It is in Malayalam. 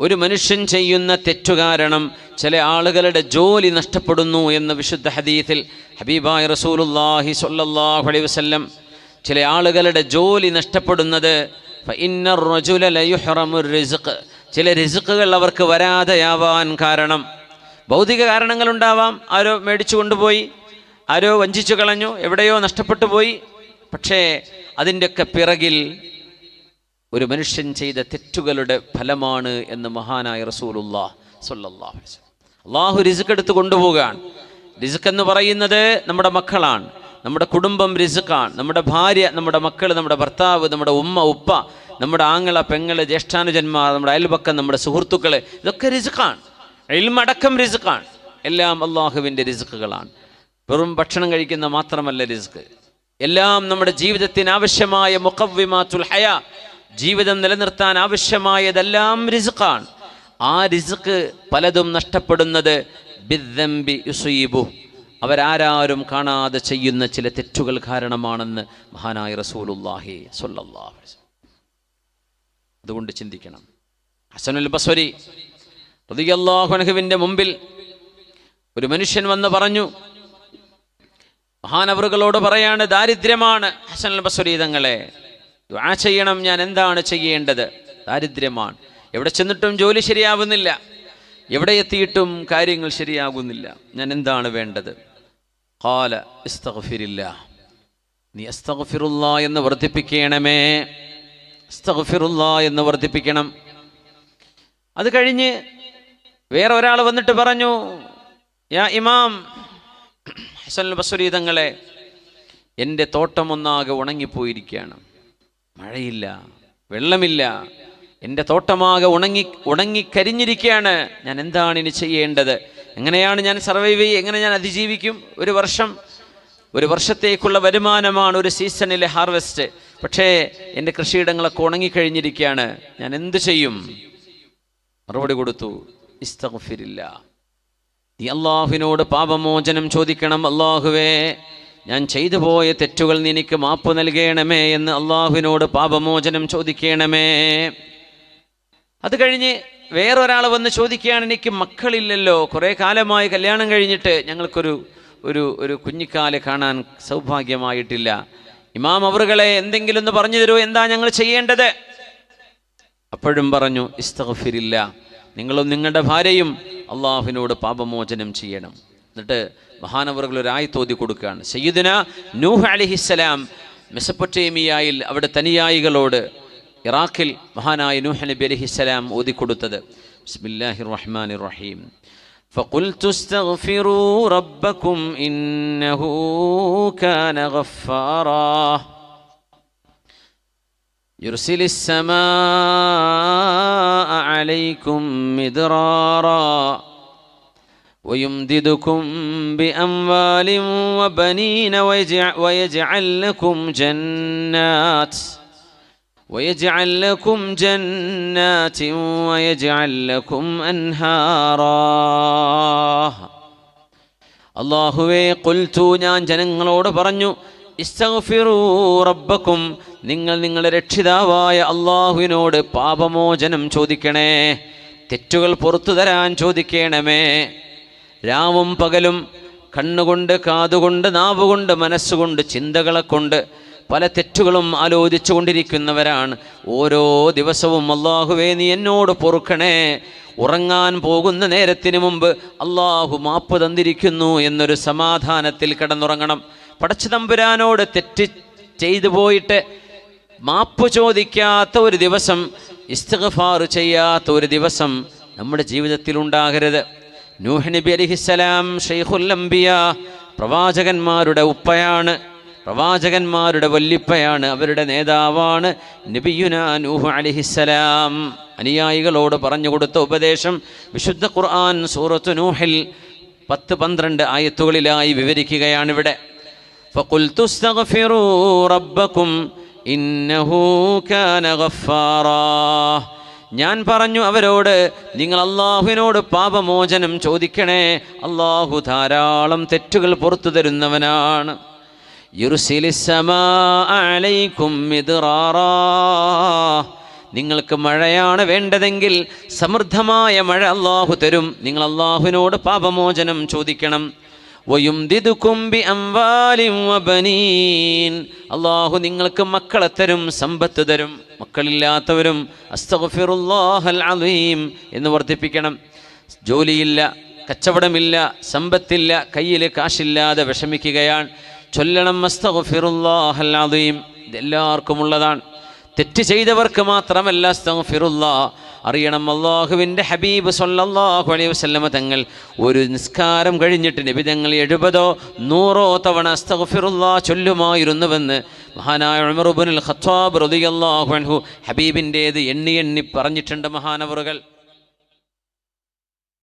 ഒരു മനുഷ്യൻ ചെയ്യുന്ന തെറ്റു കാരണം ചില ആളുകളുടെ ജോലി നഷ്ടപ്പെടുന്നു എന്ന വിശുദ്ധ ഹദീത്തിൽ ഹബീബായ് റസൂലുല്ലാഹി സൊല്ലാഹു അലൈഹി വസ്ല്ലം ചില ആളുകളുടെ ജോലി നഷ്ടപ്പെടുന്നത് ചില റിസുക്കുകൾ അവർക്ക് വരാതെയാവാൻ കാരണം. ഭൗതിക കാരണങ്ങളുണ്ടാവാം ആരോ മേടിച്ചു കൊണ്ടുപോയി. ആരോ വഞ്ചിച്ചു കളഞ്ഞു. എവിടെയോ നഷ്ടപ്പെട്ടു പോയി. പക്ഷേ അതിന്റെയൊക്കെ പിറകിൽ ഒരു മനുഷ്യൻ ചെയ്ത തെറ്റുകളുടെ ഫലമാണ് എന്ന് മഹാനായ റസൂലുല്ലാ സൊല്ലാ അള്ളാഹു റിസുക്ക് എടുത്ത് കൊണ്ടുപോകാൻ റിസുക്ക് എന്ന് പറയുന്നത് നമ്മുടെ മക്കളാണ്. നമ്മുടെ കുടുംബം റിസുക്കാണ്. നമ്മുടെ ഭാര്യ നമ്മുടെ മക്കൾ നമ്മുടെ ഭർത്താവ് നമ്മുടെ ഉമ്മ ഉപ്പ നമ്മുടെ ആങ്ങള പെങ്ങൾ ജ്യേഷ്ഠാനുജന്മാർ നമ്മുടെ അയൽപക്കം നമ്മുടെ സുഹൃത്തുക്കൾ ഇതൊക്കെ റിസുക്കാണ്. എൽമടക്കം റിസുക്കാണ്. എല്ലാം അള്ളാഹുവിന്റെ റിസുക്കുകളാണ്. വെറും ഭക്ഷണം കഴിക്കുന്ന മാത്രമല്ല റിസ്ക്. എല്ലാം നമ്മുടെ ജീവിതത്തിന് ആവശ്യമായ മുഖവ്വിമാത്തുൽ ഹയ ജീവിതം നിലനിർത്താൻ ആവശ്യമായതെല്ലാം റിസ്ഖാണ് ആ റിസ്ക് പലതും നഷ്ടപ്പെടുന്നത് അവരാരും കാണാതെ ചെയ്യുന്ന ചില തെറ്റുകൾ കാരണമാണെന്ന് മഹാനായ റസൂലുല്ലാഹി. അതുകൊണ്ട് ചിന്തിക്കണം. ഹസനുൽ ബസ്വരി റതിയല്ലാഹുനഹുവിന്റെ മുമ്പിൽ ഒരു മനുഷ്യൻ വന്ന് പറഞ്ഞു മഹാനവറുകളോട് പറയാണ് ദാരിദ്ര്യമാണ് ഹസനുൽ ബസ്വരി തങ്ങളെ. ദുആ ചെയ്യണം ഞാൻ എന്താണ് ചെയ്യേണ്ടത്? ദാരിദ്ര്യമാണ്. എവിടെ ചെന്നിട്ടും ജോലി ശരിയാവുന്നില്ല. എവിടെ എത്തിയിട്ടും കാര്യങ്ങൾ ശരിയാകുന്നില്ല. ഞാൻ എന്താണ് വേണ്ടത്? ഖാല ഇസ്തഗ്ഫിരില്ല. നീ അസ്തഗ്ഫിറുല്ല എന്ന് വർദ്ധിപ്പിക്കണമേ. അസ്തഗ്ഫിറുല്ല എന്ന് വർദ്ധിപ്പിക്കണം. അത് കഴിഞ്ഞ് വേറെ ഒരാൾ വന്നിട്ട് പറഞ്ഞു യാ ഇമാം ഹസൻ ബസുരീതങ്ങളെ എന്റെ തോട്ടം ഒന്നാകെ ഉണങ്ങിപ്പോയിരിക്കുകയാണ്. മഴയില്ല വെള്ളമില്ല. എന്റെ തോട്ടമാകെ ഉണങ്ങി ഉണങ്ങിക്കരിഞ്ഞിരിക്കുകയാണ് ഞാൻ എന്താണ് ഇനി ചെയ്യേണ്ടത്? എങ്ങനെയാണ് ഞാൻ സർവൈവ് ചെയ്യുക എങ്ങനെ ഞാൻ അതിജീവിക്കും? ഒരു വർഷം ഒരു വർഷത്തേക്കുള്ള വരുമാനമാണ് ഒരു സീസണിലെ ഹാർവെസ്റ്റ് പക്ഷേ എന്റെ കൃഷിയിടങ്ങളൊക്കെ ഉണങ്ങിക്കഴിഞ്ഞിരിക്കുകയാണ് ഞാൻ എന്ത് ചെയ്യും? മറുപടി കൊടുത്തു ഇസ്തഫിരില്ല നീ അള്ളാഹുവിനോട് പാപമോചനം ചോദിക്കണം അള്ളാഹുവേ ഞാൻ ചെയ്തു പോയ തെറ്റുകൾ നീ എനിക്ക് മാപ്പ് നൽകണമേ എന്ന് അള്ളാഹുവിനോട് പാപമോചനം ചോദിക്കണമേ. അത് കഴിഞ്ഞ് വേറൊരാൾ വന്ന് ചോദിക്കുകയാണ് എനിക്ക് മക്കളില്ലല്ലോ. കുറേ കാലമായി കല്യാണം കഴിഞ്ഞിട്ട് ഞങ്ങൾക്കൊരു ഒരു ഒരു കുഞ്ഞിക്കാൽ കാണാൻ സൗഭാഗ്യമായിട്ടില്ല. ഇമാം അവറുകളെ എന്തെങ്കിലും ഒന്ന് പറഞ്ഞു തരൂ എന്താ ഞങ്ങൾ ചെയ്യേണ്ടത്? അപ്പോഴും പറഞ്ഞു ഇസ്തഫിരില്ല നിങ്ങളും നിങ്ങളുടെ ഭാര്യയും അള്ളാഹുവിനോട് പാപമോചനം ചെയ്യണം. എന്നിട്ട് മഹാനവറുകൾ ഒരു ആയത്തോതി കൊടുക്കുകയാണ് സയ്യിദുന നൂഹ് അലിഹിസ്സലാം മെസപ്പൊട്ടേമിയായിൽ അവിടെ തനിയായികളോട് ഇറാഖിൽ മഹാനായ നൂഹ് നബി അലിഹിസ്സലാം ഓതിക്കൊടുത്തത് ബിസ്മില്ലാഹിർ റഹ്മാനിർ റഹീം فقلت استغفروا ربكم إنه كان غفارا يرسل السماء عليكم مدرارا ويمددكم بأموال وبنين ويجعل, ويجعل لكم جنات ويجعل لكم جنات ويجعل لكم أنهارا അള്ളാഹുവേ കൊൽത്തു ഞാൻ ജനങ്ങളോട് പറഞ്ഞു ഇസ്തഗ്ഫിറൂ റബ്ബക്കും നിങ്ങൾ നിങ്ങളുടെ രക്ഷിതാവായ അള്ളാഹുവിനോട് പാപമോചനം ചോദിക്കണേ തെറ്റുകൾ പുറത്തു തരാൻ ചോദിക്കണമേ രാവും പകലും കണ്ണുകൊണ്ട് കാതുകൊണ്ട് നാവുകൊണ്ട് മനസ്സുകൊണ്ട് ചിന്തകളെ കൊണ്ട് പല തെറ്റുകളും ആലോചിച്ചു കൊണ്ടിരിക്കുന്നവരാണ്. ഓരോ ദിവസവും അള്ളാഹുവേ നീ എന്നോട് പൊറുക്കണേ. ഉറങ്ങാൻ പോകുന്ന നേരത്തിന് മുമ്പ് അള്ളാഹു മാപ്പ് തന്നിരിക്കുന്നു എന്നൊരു സമാധാനത്തിൽ കിടന്നുറങ്ങണം. പടച്ചു തമ്പുരാനോട് തെറ്റ് ചെയ്തു പോയിട്ട് മാപ്പ് ചോദിക്കാത്ത ഒരു ദിവസം ഇസ്തഗഫാർ ചെയ്യാത്ത ഒരു ദിവസം നമ്മുടെ ജീവിതത്തിൽ ഉണ്ടാകരുത് നൂഹ് നബി അലിഹിസ്സലാം ഷെയ്ഖുൽ അംബിയ പ്രവാചകന്മാരുടെ ഉപ്പയാണ്. പ്രവാചകന്മാരുടെ വല്ലിപ്പയാണ് അവരുടെ നേതാവാണ് നബിയുന നൂഹ് അലിഹിസ്സലാം അനുയായികളോട് പറഞ്ഞു കൊടുത്ത ഉപദേശം വിശുദ്ധ ഖുർആൻ സൂറത്ത് നൂഹിൽ പത്ത് പന്ത്രണ്ട് ആയത്തുകളിലായി വിവരിക്കുകയാണിവിടെ ഫക്കുൽ ഞാൻ പറഞ്ഞു അവരോട് നിങ്ങൾ അള്ളാഹുവിനോട് പാപമോചനം ചോദിക്കണേ. അള്ളാഹു ധാരാളം തെറ്റുകൾ പുറത്തു തരുന്നവനാണ്. നിങ്ങൾക്ക് മഴയാണ് വേണ്ടതെങ്കിൽ സമൃദ്ധമായ മഴ അള്ളാഹു തരും. നിങ്ങൾ അള്ളാഹുവിനോട് പാപമോചനം ചോദിക്കണം. അള്ളാഹു നിങ്ങൾക്ക് മക്കളെ തരും സമ്പത്ത് തരും മക്കളില്ലാത്തവരും. അസ്തഗ്ഫിറുല്ലാഹൽ അലീം എന്ന് വർദ്ധിപ്പിക്കണം. ജോലിയില്ല കച്ചവടമില്ല സമ്പത്തില്ല കയ്യിൽ കാശില്ലാതെ വിഷമിക്കുകയാണ്. ചൊല്ലണം അസ്തഗ്ഫിറുല്ലാഹൽ അലീം. ഇതെല്ലാവർക്കും ഉള്ളതാണ്. തെറ്റ് ചെയ്തവർക്ക് മാത്രമല്ല അസ്തഗ്ഫിറുല്ലാ അറിയണം അള്ളാഹുവിന്റെ ഹബീബ് സൊല്ലാഹു അലൈഹി വസ്ലമ തങ്ങൾ ഒരു നിസ്കാരം കഴിഞ്ഞിട്ട് നബി തങ്ങൾ എഴുപതോ നൂറോ തവണ ചൊല്ലുമായിരുന്നുവെന്ന് മഹാനായ ഉമർ ഇബ്നുൽ ഖത്താബ് റളിയല്ലാഹു അൻഹു ഹബീബിന്റേത് എണ്ണി എണ്ണി പറഞ്ഞിട്ടുണ്ട് മഹാനവറുകൾ.